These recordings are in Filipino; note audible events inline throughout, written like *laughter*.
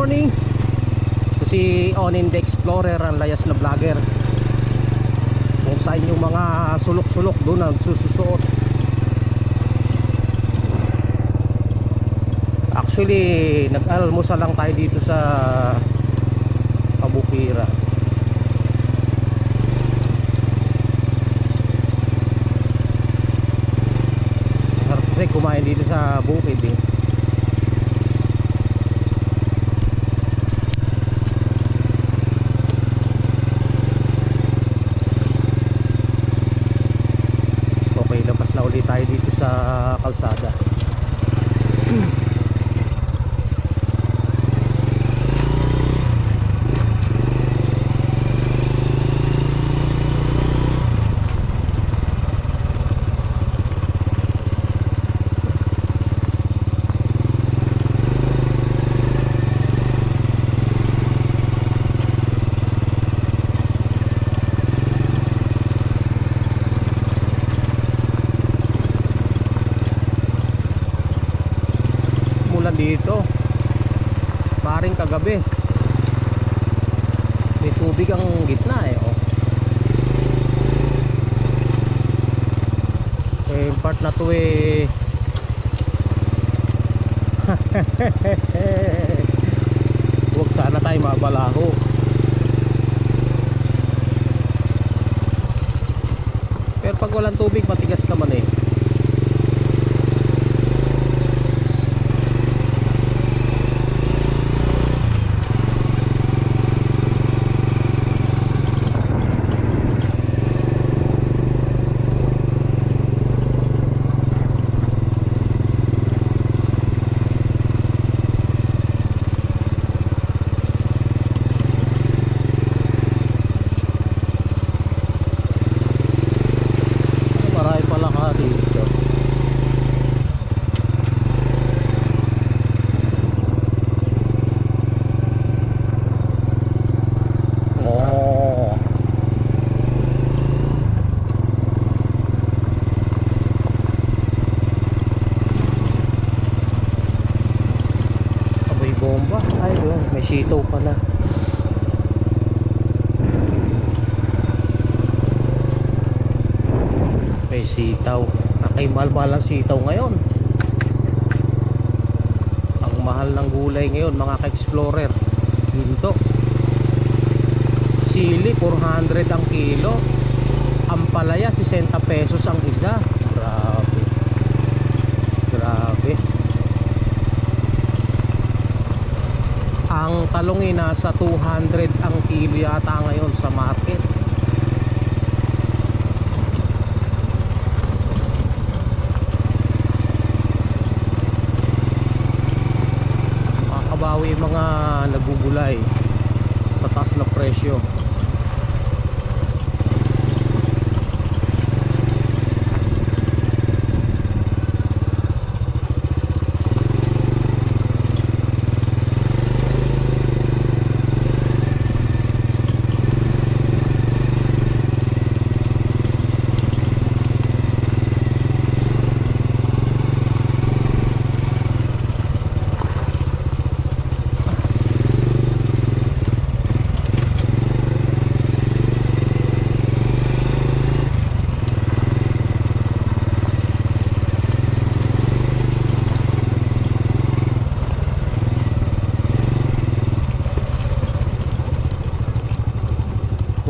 Ronin the Explorer ang layas na vlogger. Kung saan yung mga sulok-sulok doon ang sususuot. Actually nag-almusal lang tayo dito sa Kabukira. Sarap kasi kumain dito sa bukid eh na ulit tayo dito sa kalsada. Dito. Paring kagabi. May tubig ang gitna eh. Oh. Eh, yung part na to eh. *laughs* Huwag sana tayo mabalaho. Pero pag walang tubig, matigas naman eh. Marami pala ka dito. Oh. Aboy yun. May sitaw pala. May sitaw. Akay mahal-mahal ang sitaw ngayon. Ang mahal ng gulay ngayon, mga ka-explorer. Ginto. Sili, 400 ang kilo. Ampalaya, 60 pesos ang isa. Ang talong ay nasa 200 ang kilo yata ngayon sa market. makakabawi yung mga nagugulay sa taas na presyo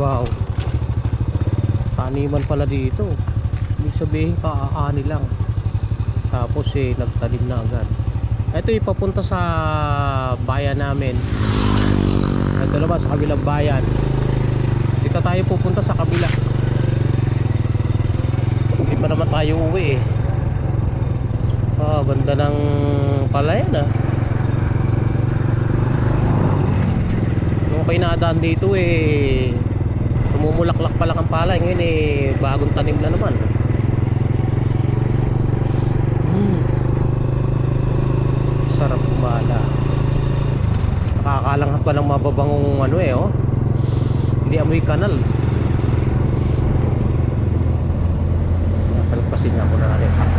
wow. Taniman pala dito. Ibig sabihin kaaani lang. Tapos eh nagtanim na agad. Ito ipapunta sa bayan namin. Ito naman sa kabilang bayan. Dito tayo pupunta sa kabila. Hindi pa naman tayo uwi eh. Ah ganda ng palayan ah. Nung kayo nadaan dito eh namumulaklak pala ang palay. Ngayon eh bagong tanim na naman. Hmm. sarap kumala nakakalanghap ka ng mababangong ano eh oh. Hindi amoy kanal. Nasalpasin ako na rin.